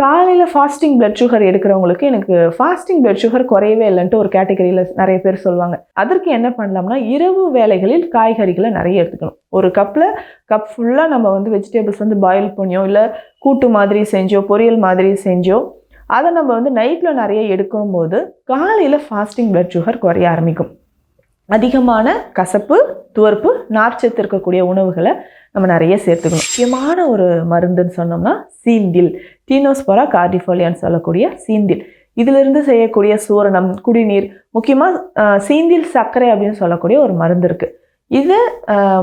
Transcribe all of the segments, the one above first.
காலையில் fasting blood sugar எடுக்கிறவங்களுக்கு எனக்கு fasting blood sugar குறையவே இல்லைன்ட்டு ஒரு கேட்டகரியில் நிறைய பேர் சொல்லுவாங்க. அதற்கு என்ன பண்ணலாம்னா இரவு வேலைகளில் காய்கறிகளை நிறைய எடுத்துக்கணும். ஒரு கப்பில் கப் ஃபுல்லாக நம்ம வந்து வெஜிடபிள்ஸ் வந்து பாயில் பண்ணியோ இல்லை கூட்டு மாதிரி செஞ்சோ பொரியல் மாதிரி செஞ்சோ அதை நம்ம வந்து நைட்டில் நிறைய எடுக்கும்போது காலையில் ஃபாஸ்டிங் பிளட் சுகர் குறைய ஆரம்பிக்கும். அதிகமான கசப்பு துவர்ப்பு நார்ச்சத்து இருக்கக்கூடிய உணவுகளை நம்ம நிறைய சேர்த்துக்கணும். முக்கியமான ஒரு மருந்துன்னு சொன்னோம்னா சீந்தில் டீனோஸ்பொரா கார்டிஃபோலியான்னு சொல்லக்கூடிய சீந்தில். இதிலிருந்து செய்யக்கூடிய சூரணம் குடிநீர் முக்கியமாக சீந்தில் சர்க்கரை அப்படின்னு சொல்லக்கூடிய ஒரு மருந்து இருக்குது இது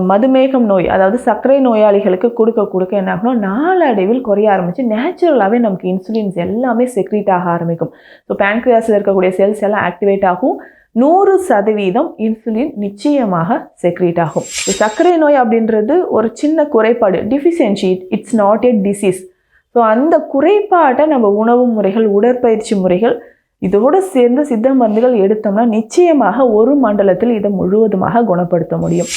மதுமேகம் நோய் அதாவது சர்க்கரை நோயாளிகளுக்கு கொடுக்க கொடுக்க என்ன ஆகணும் நாளடைவில் குறைய ஆரம்பித்து நேச்சுரலாகவே நமக்கு இன்சுலின்ஸ் எல்லாமே செக்ரீட் ஆக ஆரம்பிக்கும். ஸோ பேங்க்ரியாஸில் இருக்கக்கூடிய செல்ஸ் எல்லாம் ஆக்டிவேட் ஆகும். நூறு சதவீதம் இன்சுலின் நிச்சயமாக செக்ரீட் ஆகும். சர்க்கரை நோய் அப்படின்றது ஒரு சின்ன குறைபாடு deficiency it's not a disease so அந்த குறைபாட்டை நம்ம உணவு முறைகள் உடற்பயிற்சி முறைகள் இதோடு சேர்ந்து சித்த மருந்துகள் எடுத்தோம்னா நிச்சயமாக ஒரு மண்டலத்தில் இதை முழுவதுமாக குணப்படுத்த முடியும்.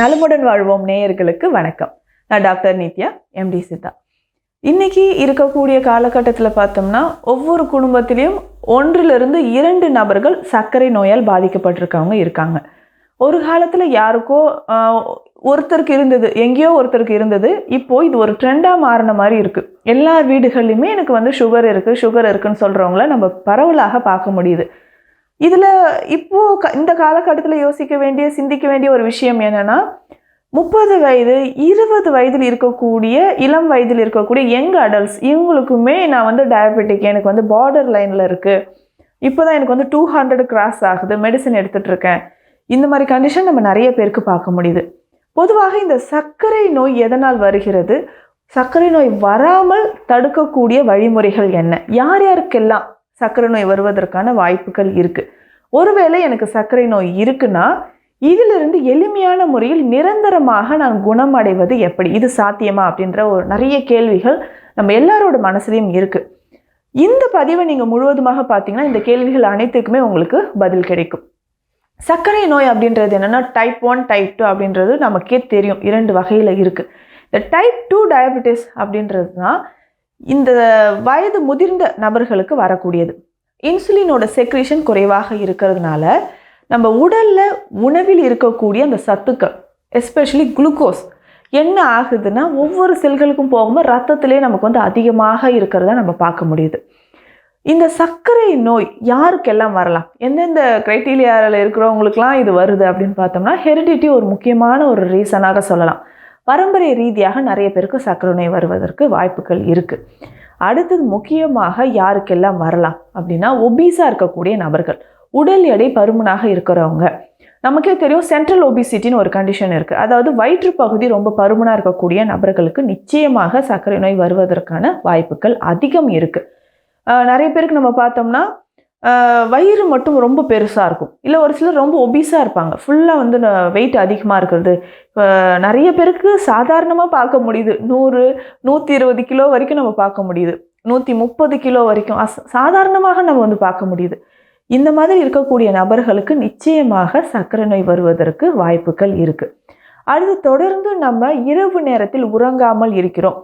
நலமுடன் வாழ்வோம் நேயர்களுக்கு வணக்கம். நான் டாக்டர் நித்யா எம்டி சித்தா. இன்றைக்கி இருக்கக்கூடிய காலகட்டத்தில் பார்த்தோம்னா ஒவ்வொரு குடும்பத்திலையும் ஒன்றிலிருந்து இரண்டு நபர்கள் சர்க்கரை நோயால் பாதிக்கப்பட்டிருக்கவங்க இருக்காங்க. ஒரு காலத்தில் யாருக்கோ ஒருத்தருக்கு இருந்தது எங்கேயோ ஒருத்தருக்கு இருந்தது இப்போ இது ஒரு ட்ரெண்டாக மாறின மாதிரி இருக்குது எல்லார் வீடுகள்லையுமே எனக்கு வந்து சுகர் இருக்குது சுகர் இருக்குன்னு சொல்கிறவங்கள நம்ம பரவலாக பார்க்க முடியுது. இதில் இப்போது க- இந்த காலகட்டத்தில் யோசிக்க வேண்டிய சிந்திக்க வேண்டிய ஒரு விஷயம் என்னன்னா முப்பது வயது இருபது வயதில் இருக்கக்கூடிய இளம் வயதில் இருக்கக்கூடிய யங் அடல்ட்ஸ் இவங்களுக்குமே நான் வந்து டயபெட்டிக் எனக்கு வந்து பார்டர் லைனில் இருக்குது இப்போ தான் எனக்கு வந்து டூ ஹண்ட்ரட் கிராஸ் ஆகுது மெடிசன் எடுத்துகிட்ருக்கேன் இந்த மாதிரி கண்டிஷன் நம்ம நிறைய பேருக்கு பார்க்க முடியுது. பொதுவாக இந்த சர்க்கரை நோய் எதனால் வருகிறது? சர்க்கரை நோய் வராமல் தடுக்கக்கூடிய வழிமுறைகள் என்ன? யார் யாருக்கெல்லாம் சர்க்கரை நோய் வருவதற்கான வாய்ப்புகள் இருக்குது ஒருவேளை எனக்கு சர்க்கரை நோய் இருக்குன்னா இதிலிருந்து எளிமையான முறையில் நிரந்தரமாக நான் குணமடைவது எப்படி? இது சாத்தியமா? அப்படின்ற ஒரு நிறைய கேள்விகள் நம்ம எல்லாரோட மனசுலையும் இருக்கு. இந்த பதிவை நீங்கள் முழுவதுமாக பார்த்தீங்கன்னா இந்த கேள்விகள் அனைத்துக்குமே உங்களுக்கு பதில் கிடைக்கும். சர்க்கரை நோய் அப்படின்றது என்னென்னா டைப் ஒன் டைப் டூ அப்படின்றது நமக்கே தெரியும். இரண்டு வகையில் இருக்குது இந்த டைப் டூ டயபெட்டிஸ் அப்படின்றது தான் இந்த வயது முதிர்ந்த நபர்களுக்கு வரக்கூடியது. இன்சுலினோட செக்ரேஷன் குறைவாக இருக்கிறதுனால நம்ம உடலில் உணவில் இருக்கக்கூடிய அந்த சத்துக்கள் எஸ்பெஷலி குளுக்கோஸ் என்ன ஆகுதுன்னா ஒவ்வொரு செல்களுக்கும் போகும்போது ரத்தத்திலே நமக்கு வந்து அதிகமாக இருக்கிறத நம்ம பார்க்க முடியுது. இந்த சர்க்கரை நோய் யாருக்கெல்லாம் வரலாம்? எந்தெந்த க்ரைட்டீரியாவில் இருக்கிறவங்களுக்குலாம் இது வருது அப்படின்னு பார்த்தோம்னா ஹெரிடிட்டி ஒரு முக்கியமான ஒரு ரீசனாக சொல்லலாம். பரம்பரை ரீதியாக நிறைய பேருக்கு சர்க்கரை நோய் வருவதற்கு வாய்ப்புகள் இருக்குது அடுத்தது முக்கியமாக யாருக்கெல்லாம் வரலாம் அப்படின்னா ஒபீஸாக இருக்கக்கூடிய நபர்கள். உடல் எடை பருமனாக இருக்கிறவங்க. நமக்கே தெரியும் சென்ட்ரல் ஒபிசிட்டின்னு ஒரு கண்டிஷன் இருக்குது அதாவது வயிற்று பகுதி ரொம்ப பருமனாக இருக்கக்கூடிய நபர்களுக்கு நிச்சயமாக சர்க்கரை நோய் வருவதற்கான வாய்ப்புகள் அதிகம் இருக்குது நிறைய பேருக்கு நம்ம பார்த்தோம்னா வயிறு மட்டும் ரொம்ப பெருசாக இருக்கும். இல்லை ஒரு சிலர் ரொம்ப ஒபீஸாக இருப்பாங்க. ஃபுல்லாக வந்து வெயிட் அதிகமாக இருக்கிறது. நிறைய பேருக்கு சாதாரணமாக பார்க்க முடியுது. நூறு நூற்றி இருபது கிலோ வரைக்கும் நம்ம பார்க்க முடியுது. நூற்றி முப்பது கிலோ வரைக்கும். அஸ் சாதாரணமாக நம்ம வந்து பார்க்க முடியுது. இந்த மாதிரி இருக்கக்கூடிய நபர்களுக்கு நிச்சயமாக சர்க்கரை நோய் வருவதற்கு வாய்ப்புகள் இருக்குது அடுத்து தொடர்ந்து நம்ம இரவு நேரத்தில் உறங்காமல் இருக்கிறோம்.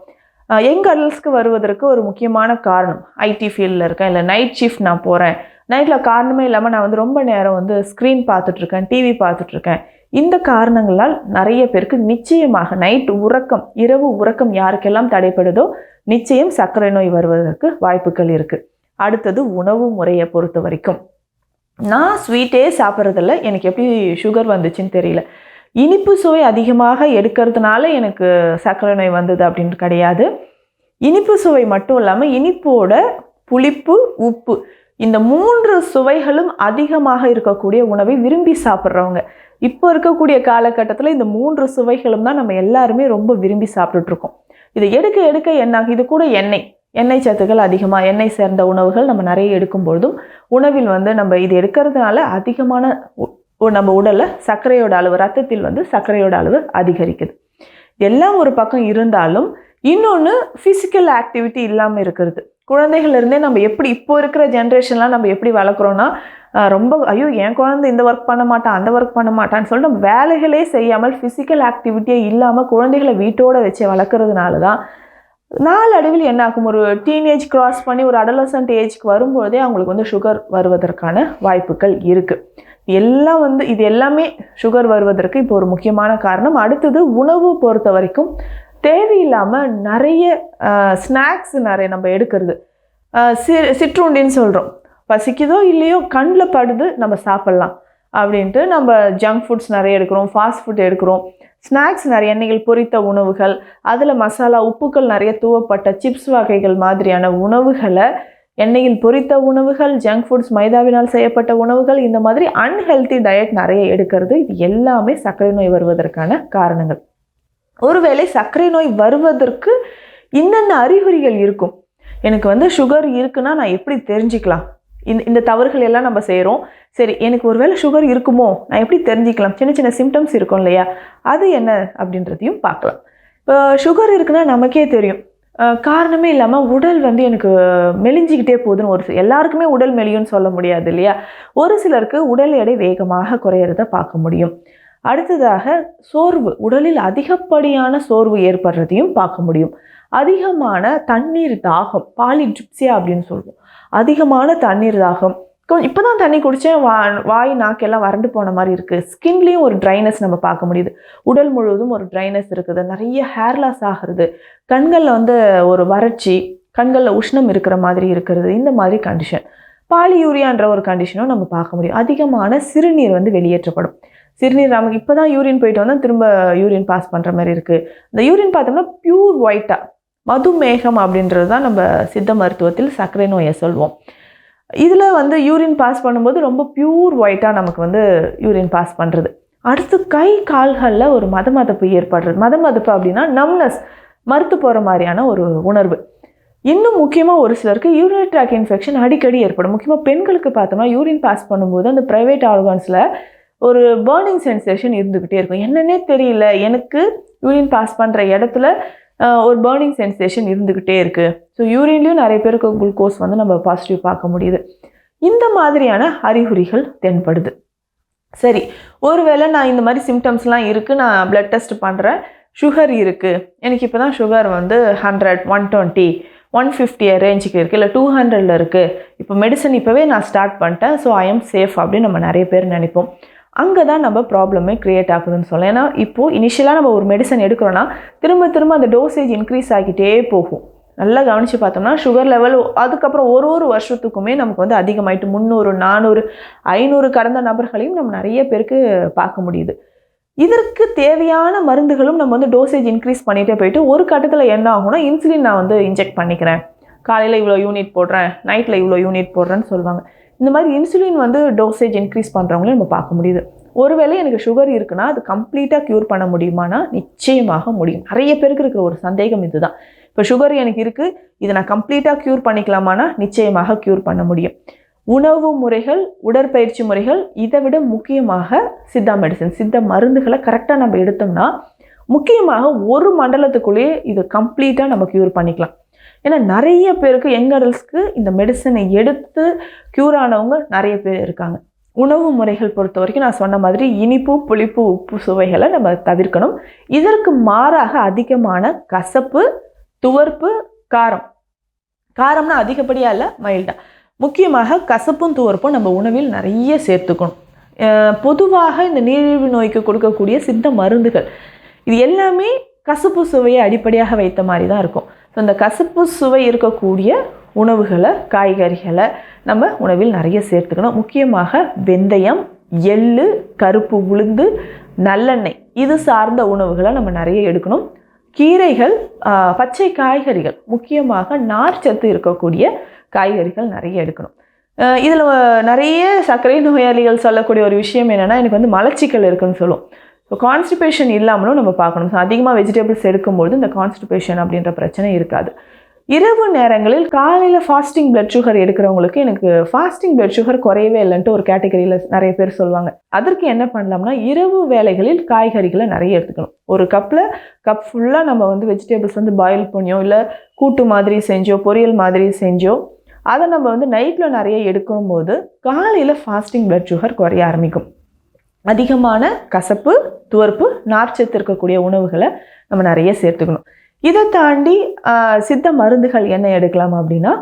யங் அடல்ட்ஸ்க்கு வருவதற்கு ஒரு முக்கியமான காரணம். ஐடி ஃபீல்டில் இருக்கேன் இல்லை நைட் ஷிஃப்ட் நான் போகிறேன் நைட்டில் காரணமே இல்லாமல் நான் வந்து ரொம்ப நேரம் வந்து ஸ்க்ரீன் பார்த்துட்ருக்கேன் டிவி பார்த்துட்ருக்கேன் இந்த காரணங்களால் நிறைய பேருக்கு நிச்சயமாக நைட் உறக்கம் இரவு உறக்கம் யாருக்கெல்லாம் தடைப்படுதோ நிச்சயம் சர்க்கரை நோய் வருவதற்கு வாய்ப்புகள் இருக்குது அடுத்தது உணவு முறையை பொறுத்த வரைக்கும். நான் ஸ்வீட்டே சாப்பிட்றதில்ல. எனக்கு எப்படி சுகர் வந்துச்சுன்னு தெரியல. இனிப்பு சுவை அதிகமாக எடுக்கிறதுனால எனக்கு சர்க்கரை நோய் வந்தது அப்படின்னு கிடையாது. இனிப்பு சுவை மட்டும் இல்லாமல் இனிப்போட புளிப்பு உப்பு இந்த மூன்று சுவைகளும் அதிகமாக இருக்கக்கூடிய உணவை விரும்பி சாப்பிட்றவங்க. இப்போ இருக்கக்கூடிய காலகட்டத்தில் இந்த மூன்று சுவைகளும் தான் நம்ம எல்லாருமே ரொம்ப விரும்பி சாப்பிட்டுட்ருக்கோம் இதை எடுக்க எடுக்க என்ன இது கூட எண்ணெய். எண்ணெய் சத்துக்கள் அதிகமாக எண்ணெய் சேர்ந்த உணவுகள் நம்ம நிறைய எடுக்கும் பொழுதும் உணவில் வந்து நம்ம இது எடுக்கிறதுனால அதிகமான உ- நம்ம உடலில் சர்க்கரையோட அளவு ரத்தத்தில் வந்து சர்க்கரையோட அளவு அதிகரிக்குது. எல்லாம் ஒரு பக்கம் இருந்தாலும் இன்னொன்று ஃபிசிக்கல் ஆக்டிவிட்டி இல்லாமல் இருக்கிறது. குழந்தைகள்ல இருந்தே நம்ம எப்படி இப்போ இருக்கிற ஜென்ரேஷன்லாம் நம்ம எப்படி வளர்க்குறோன்னா ரொம்ப ஐயோ என் குழந்தை இந்த ஒர்க் பண்ண மாட்டான் அந்த ஒர்க் பண்ண மாட்டான்னு சொல்லிட்டு நம்ம வேலைகளே செய்யாமல் ஃபிசிக்கல் ஆக்டிவிட்டியே இல்லாமல் குழந்தைகளை வீட்டோட வச்சு வளர்க்குறதுனால தான் நாளடைவில் என்னாகும்? ஒரு டீனேஜ் கிராஸ் பண்ணி ஒரு அடலசன்ட் ஏஜ்க்கு வரும்போதே அவங்களுக்கு வந்து சுகர் வருவதற்கான வாய்ப்புகள் இருக்குது எல்லாம் வந்து இது எல்லாமே சுகர் வருவதற்கு இப்போ ஒரு முக்கியமான காரணம். அடுத்தது உணவு பொறுத்த வரைக்கும் தேவையில்லாமல் நிறைய ஸ்நாக்ஸ் நிறைய நம்ம எடுக்கிறது. சி சிற்றுண்டின்னு சொல்கிறோம் பசிக்குதோ இல்லையோ கண்ணில் படுது நம்ம சாப்பிட்லாம். அப்படின்ட்டு நம்ம ஜங்க் ஃபுட்ஸ் நிறைய எடுக்கிறோம் ஃபாஸ்ட் ஃபுட் எடுக்கிறோம். ஸ்நாக்ஸ் நிறைய எண்ணெய்கள் பொரித்த உணவுகள் அதில் மசாலா உப்புக்கள் நிறைய தூவப்பட்ட சிப்ஸ் வகைகள் மாதிரியான உணவுகளை எண்ணெயில் பொரித்த உணவுகள் ஜங்க் ஃபுட்ஸ் மைதாவினால் செய்யப்பட்ட உணவுகள் இந்த மாதிரி அன்ஹெல்த்தி டயட் நிறைய எடுக்கிறது. இது எல்லாமே சர்க்கரை நோய் வருவதற்கான காரணங்கள். ஒருவேளை சர்க்கரை நோய் வருவதற்கு என்னென்ன அறிகுறிகள் இருக்கும்? எனக்கு வந்து சுகர் இருக்குன்னா நான் எப்படி தெரிஞ்சுக்கலாம்? இந்த இந்த தவறுகள் எல்லாம் நம்ம செய்கிறோம் சரி எனக்கு ஒருவேளை சுகர் இருக்குமோ? நான் எப்படி தெரிஞ்சுக்கலாம்? சின்ன சின்ன சிம்டம்ஸ் இருக்கும் இல்லையா? அது என்ன அப்படின்றதையும் பார்க்கலாம். இப்போ சுகர் இருக்குன்னா நமக்கே தெரியும். காரணமே இல்லாமல் உடல் வந்து எனக்கு மெலிஞ்சிக்கிட்டே போகுதுன்னு ஒரு எல்லாருக்குமே உடல் மெலியும்னு சொல்ல முடியாது இல்லையா? ஒரு சிலருக்கு உடல் எடை வேகமாக குறையிறத பார்க்க முடியும். அடுத்ததாக சோர்வு உடலில் அதிகப்படியான சோர்வு ஏற்படுறதையும் பார்க்க முடியும். அதிகமான தண்ணீர் தாகம் பாலிட்ரிப்சியா அப்படின்னு சொல்லுவோம். அதிகமான தண்ணீர் தாகம். இப்போ தான் தண்ணி குடித்தேன் வா வாய் நாக்கெல்லாம் வறண்டு போன மாதிரி இருக்குது ஸ்கின்லேயும் ஒரு ட்ரைனஸ் நம்ம பார்க்க முடியுது. உடல் முழுவதும் ஒரு ட்ரைனஸ் இருக்குது. நிறைய ஹேர் லாஸ் ஆகிறது. கண்களில் வந்து ஒரு வறட்சி கண்களில் உஷ்ணம் இருக்கிற மாதிரி இருக்கிறது. இந்த மாதிரி கண்டிஷன் பாலியூரியான்ற ஒரு கண்டிஷனும் நம்ம பார்க்க முடியும். அதிகமான சிறுநீர் வந்து வெளியேற்றப்படும். சிறுநீர் நமக்கு இப்போ தான் யூரின் போயிட்டு வந்தால் திரும்ப யூரின் பாஸ் பண்ணுற மாதிரி இருக்குது இந்த யூரின் பார்த்தோம்னா பியூர் ஒயிட்டாக மதுமேகம் அப்படின்றது தான் நம்ம சித்த மருத்துவத்தில் சர்க்கரை நோயை சொல்வோம். இதில் வந்து யூரின் பாஸ் பண்ணும்போது ரொம்ப பியூர் ஒயிட்டாக நமக்கு வந்து யூரின் பாஸ் பண்ணுறது அடுத்து கை கால்களில் ஒரு மத மதப்பு ஏற்படுறது. மத மதப்பு அப்படின்னா நம்னஸ் மறுத்து போகிற மாதிரியான ஒரு உணர்வு. இன்னும் முக்கியமாக ஒரு சிலருக்கு யூரின் ட்ராக் இன்ஃபெக்ஷன் அடிக்கடி ஏற்படும். முக்கியமாக பெண்களுக்கு பார்த்தோம்னா யூரின் பாஸ் பண்ணும்போது அந்த ப்ரைவேட் ஆர்கான்ஸில் ஒரு பேர்னிங் சென்சேஷன் இருந்துக்கிட்டே இருக்கும். என்னன்னே தெரியல. எனக்கு யூரின் பாஸ் பண்ணுற இடத்துல ஒரு பேர்னிங் சென்சேஷன் இருந்துக்கிட்டே இருக்குது ஸோ யூரின்லேயும் நிறைய பேருக்கு குளுக்கோஸ் வந்து நம்ம பாசிட்டிவ் பார்க்க முடியுது. இந்த மாதிரியான அறிகுறிகள் தென்படுது. சரி ஒருவேளை நான் இந்த மாதிரி சிம்டம்ஸ்லாம் இருக்குது நான் பிளட் டெஸ்ட் பண்ணுறேன் சுகர் இருக்குது எனக்கு இப்போ தான் சுகர் வந்து hundred one twenty one fifty ரேஞ்சுக்கு இருக்குது இல்லை டூ ஹண்ட்ரடில் இருக்குது இப்போ மெடிசன் இப்போவே நான் ஸ்டார்ட் பண்ணிட்டேன் ஸோ ஐ எம் சேஃப் அப்படின்னு நம்ம நிறைய பேர் நினைப்போம். அங்கே தான் நம்ம ப்ராப்ளமே க்ரியேட் ஆகுதுன்னு சொல்லலாம். ஏன்னா இப்போது இனிஷியலாக நம்ம ஒரு மெடிசன் எடுக்கிறோன்னா திரும்ப திரும்ப அந்த டோசேஜ் இன்க்ரீஸ் ஆகிட்டே போகும். நல்லா கவனித்து பார்த்தோம்னா சுகர் லெவல் அதுக்கப்புறம் ஒரு ஒரு வருஷத்துக்குமே நமக்கு வந்து அதிகமாயிட்டு முந்நூறு நானூறு ஐநூறு கடந்த நபர்களையும் நம்ம நிறைய பேருக்கு பார்க்க முடியுது. இதற்கு தேவையான மருந்துகளும் நம்ம வந்து டோசேஜ் இன்க்ரீஸ் பண்ணிகிட்டே போயிட்டு ஒரு கட்டத்தில் என்ன ஆகும்னா இன்சுலின் நான் வந்து இன்ஜெக்ட் பண்ணிக்கிறேன். காலையில் இவ்வளோ யூனிட் போடுறேன் நைட்டில் இவ்வளோ யூனிட் போடுறேன்னு சொல்லுவாங்க. இந்த மாதிரி இன்சுலின் வந்து டோசேஜ் இன்க்ரீஸ் பண்ணுறவங்களையும் நம்ம பார்க்க முடியுது. ஒருவேளை எனக்கு சுகர் இருக்குன்னா அது கம்ப்ளீட்டாக க்யூர் பண்ண முடியுமானா நிச்சயமாக முடியும். நிறைய பேருக்கு இருக்கிற ஒரு சந்தேகம் இதுதான். இப்போ சுகர் எனக்கு இருக்குது இதை நான் கம்ப்ளீட்டாக க்யூர் பண்ணிக்கலாமானா நிச்சயமாக க்யூர் பண்ண முடியும். உணவு முறைகள் உடற்பயிற்சி முறைகள் இதை விட முக்கியமாக சித்தா மெடிசன் சித்த மருந்துகளை கரெக்டாக நம்ம எடுத்தோம்னா முக்கியமாக ஒரு மண்டலத்துக்குள்ளேயே இதை கம்ப்ளீட்டாக நம்ம க்யூர் பண்ணிக்கலாம். ஏன்னா நிறைய பேருக்கு யங் அடல்ட்ஸ்க்கு இந்த மெடிசனை எடுத்து க்யூர் ஆனவங்க நிறைய பேர் இருக்காங்க. உணவு முறைகள் பொறுத்த வரைக்கும் நான் சொன்ன மாதிரி இனிப்பு புளிப்பு உப்பு சுவைகளை நம்ம தவிர்க்கணும். இதற்கு மாறாக அதிகமான கசப்பு துவர்ப்பு காரம். காரம்னா அதிகப்படியாக இல்லை மைல்டாக முக்கியமாக கசப்பும் துவர்ப்பும் நம்ம உணவில் நிறைய சேர்த்துக்கணும். பொதுவாக இந்த நீரிழிவு நோய்க்கு கொடுக்கக்கூடிய சித்த மருந்துகள். இது எல்லாமே கசப்பு சுவையை அடிப்படையாக வைத்த மாதிரி தான் இருக்கும். ஸோ இந்த கசப்பு சுவை இருக்கக்கூடிய உணவுகளை காய்கறிகளை நம்ம உணவில் நிறைய சேர்த்துக்கணும். முக்கியமாக வெந்தயம் எள்ளு கருப்பு உளுந்து நல்லெண்ணெய். இது சார்ந்த உணவுகளை நம்ம நிறைய எடுக்கணும். கீரைகள் பச்சை காய்கறிகள் முக்கியமாக நார்ச்சத்து இருக்கக்கூடிய காய்கறிகள் நிறைய எடுக்கணும். இதில் நிறைய சர்க்கரை நோயாளிகள் சொல்லக்கூடிய ஒரு விஷயம் என்னென்னா எனக்கு வந்து மலச்சிக்கல் இருக்குன்னு சொல்லும். இப்போ கான்ஸ்டிபேஷன் இல்லாமலும் நம்ம பார்க்கணும். ஸோ அதிகமாக வெஜிடபிள்ஸ் எடுக்கும்போது இந்த கான்ஸ்டிபேஷன் அப்படின்ற பிரச்சனை இருக்காது. இரவு நேரங்களில் காலையில் ஃபாஸ்டிங் பிளட் சுகர் எடுக்கிறவங்களுக்கு எனக்கு ஃபாஸ்டிங் பிளட் சுகர் குறையவே இல்லைன்ட்டு ஒரு கேட்டகரியில் நிறைய பேர் சொல்லுவாங்க. அதற்கு என்ன பண்ணலாம்னா இரவு வேலைகளில் காய்கறிகளை நிறைய எடுத்துக்கணும். ஒரு கப்பில் கப் ஃபுல்லாக நம்ம வந்து வெஜிடபிள்ஸ் வந்து பாயில் பண்ணியோ இல்லை கூட்டு மாதிரி செஞ்சோ பொரியல் மாதிரி செஞ்சோ அதை நம்ம வந்து நைட்டில் நிறைய எடுக்கும் போது காலையில் ஃபாஸ்டிங் பிளட் சுகர் குறைய ஆரம்பிக்கும். அதிகமான கசப்பு துவர்ப்பு நார்ச்சத்து இருக்கக்கூடிய உணவுகளை நம்ம நிறைய சேர்த்துக்கணும். இதை தாண்டி சித்த மருந்துகள் என்ன எடுக்கலாம் அப்படின்னா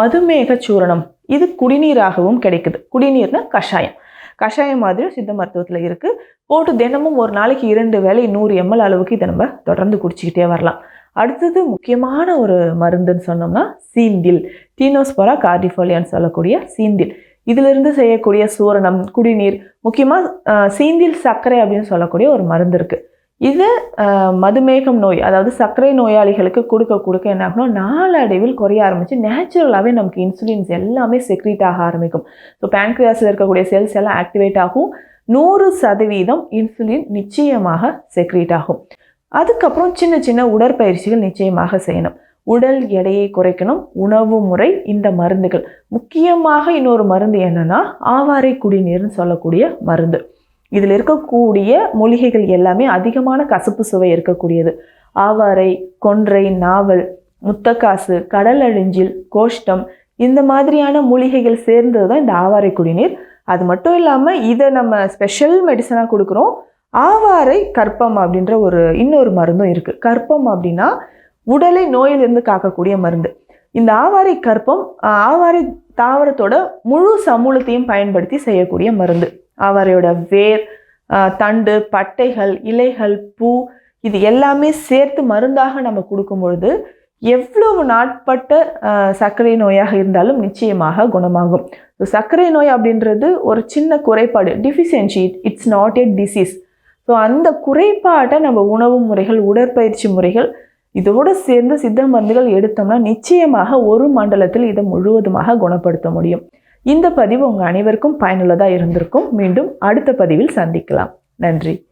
மதுமேக சூரணம். இது குடிநீராகவும் கிடைக்குது. குடிநீர்னா கஷாயம். கஷாயம் மாதிரி சித்த மருத்துவத்தில் இருக்குது போட்டு தினமும் ஒரு நாளைக்கு இரண்டு வேளை நூறு எம்எல் அளவுக்கு இதை நம்ம தொடர்ந்து குடிச்சிக்கிட்டே வரலாம். அடுத்தது முக்கியமான ஒரு மருந்துன்னு சொன்னோம்னா சீந்தில். டீனோஸ்பரா கார்டிஃபோலியான்னு சொல்லக்கூடிய சீந்தில். இதிலிருந்து செய்யக்கூடிய சூரணம் குடிநீர் முக்கியமாக சீந்தில் சர்க்கரை அப்படின்னு சொல்லக்கூடிய ஒரு மருந்து இருக்குது இது மதுமேகம் நோய் அதாவது சர்க்கரை நோயாளிகளுக்கு கொடுக்க கொடுக்க என்ன ஆகணும் நாளடைவில் குறைய ஆரம்பிச்சு நேச்சுரலாகவே நமக்கு இன்சுலின்ஸ் எல்லாமே செக்ரீட் ஆக ஆரம்பிக்கும். ஸோ பேங்க்ரியாஸில் இருக்கக்கூடிய செல்ஸ் எல்லாம் ஆக்டிவேட் ஆகும். நூறு சதவீதம் இன்சுலின் நிச்சயமாக செக்ரீட் ஆகும். அதுக்கப்புறம் சின்ன சின்ன உடற்பயிற்சிகள் நிச்சயமாக செய்யணும். உடல் எடையை குறைக்கணும் உணவு முறை இந்த மருந்துகள். முக்கியமாக இன்னொரு மருந்து என்னென்னா ஆவாரை குடிநீர்னு சொல்லக்கூடிய மருந்து. இதில் இருக்கக்கூடிய மூலிகைகள் எல்லாமே அதிகமான கசப்பு சுவை இருக்கக்கூடியது. ஆவாரை கொன்றை நாவல் முத்தக்காசு கடல் அழிஞ்சில் கோஷ்டம் இந்த மாதிரியான மூலிகைகள் சேர்ந்தது தான் இந்த ஆவாரை குடிநீர். அது மட்டும் இல்லாமல் இதை நம்ம ஸ்பெஷல் மெடிசனாக கொடுக்குறோம். ஆவாரை கற்பம் அப்படின்ற ஒரு இன்னொரு மருந்தும் இருக்குது கற்பம் அப்படின்னா உடலை நோயிலிருந்து காக்கக்கூடிய மருந்து. இந்த ஆவாரை கற்பம் ஆவாரி ஆவாரை தாவரத்தோட முழு சமூலத்தையும் பயன்படுத்தி செய்யக்கூடிய மருந்து. ஆவாரையோட வேர் தண்டு பட்டைகள் இலைகள் பூ இது எல்லாமே சேர்த்து மருந்தாக நம்ம கொடுக்கும் பொழுது எவ்வளவு நாட்பட்ட சர்க்கரை நோயாக இருந்தாலும் நிச்சயமாக குணமாகும். ஸோ சர்க்கரை நோய் அப்படின்றது ஒரு சின்ன குறைபாடு deficiency it's not a disease so அந்த குறைபாட்டை நம்ம உணவு முறைகள் உடற்பயிற்சி முறைகள் இதோடு சேர்ந்து சித்த மருந்துகள் எடுத்தோம்னா நிச்சயமாக ஒரு மண்டலத்தில் இதை முழுவதுமாக குணப்படுத்த முடியும். இந்த பதிவு உங்கள் அனைவருக்கும் பயனுள்ளதாக இருந்திருக்கும். மீண்டும் அடுத்த பதிவில் சந்திக்கலாம். நன்றி.